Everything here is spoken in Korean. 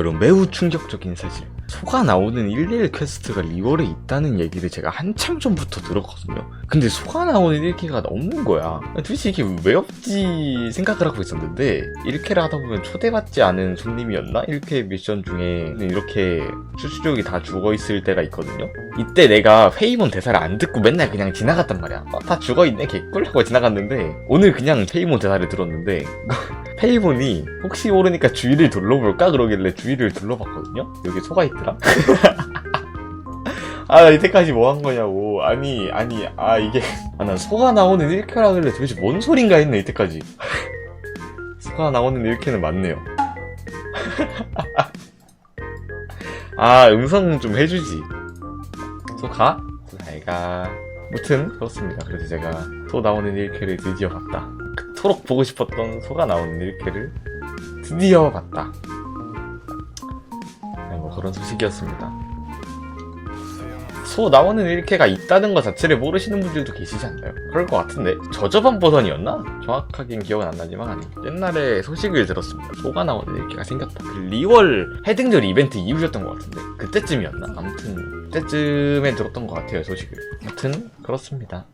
여러분 매우 충격적인 사실. 소가 나오는 111 퀘스트가 리월에 있다는 얘기를 제가 한참 전부터 들었거든요. 근데 소가 나오는 1캐가 없는 거야. 도대체 이게 왜 없지 생각을 하고 있었는데 1캐를 하다 보면 초대받지 않은 손님이었나? 1캐 미션 중에 이렇게 수수족이 다 죽어있을 때가 있거든요. 이때 내가 페이몬 대사를 안 듣고 맨날 그냥 지나갔단 말이야. 어, 다 죽어있네 개꿀 하고 지나갔는데 오늘 그냥 페이몬 대사를 들었는데 페이몬이 혹시 모르니까 주위를 둘러볼까 그러길래 주위를 둘러봤거든요. 여기 소가 있더라. 아, 나 이때까지 뭐 한 거냐고. 아니, 아니, 아, 이게. 아, 난 소가 나오는 1캐라길래 도대체 뭔 소린가 했네, 이때까지. 소가 나오는 1캐는 맞네요. 아, 음성 좀 해주지. 소 가? 잘 가. 무튼, 그렇습니다. 그래서 제가 소 나오는 1캐를 드디어 봤다. 그토록 보고 싶었던 소가 나오는 1캐를 드디어 봤다. 네, 뭐 그런 소식이었습니다. 소 나오는 1캐가 있다는 것 자체를 모르시는 분들도 계시지 않나요? 그럴 것 같은데 저저번 버전이었나? 정확하게는 기억은 안 나지만 옛날에 소식을 들었습니다. 소가 나오는 1캐가 생겼다. 그 리월 해등절 이벤트 이후였던 것 같은데 그때쯤이었나? 아무튼 그때쯤에 들었던 것 같아요 소식을. 아무튼 그렇습니다.